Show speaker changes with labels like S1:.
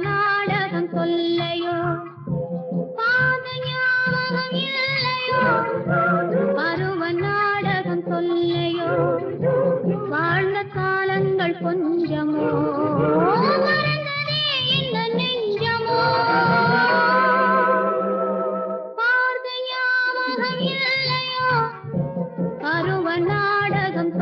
S1: நாடகம் கொல்லையோ பாத ஞாபகம் இல்லையோ? பருவ நாடகம் கொல்லையோ வாழ்ந்த காலங்கள் கொஞ்சமோ? பருவ நாடகம்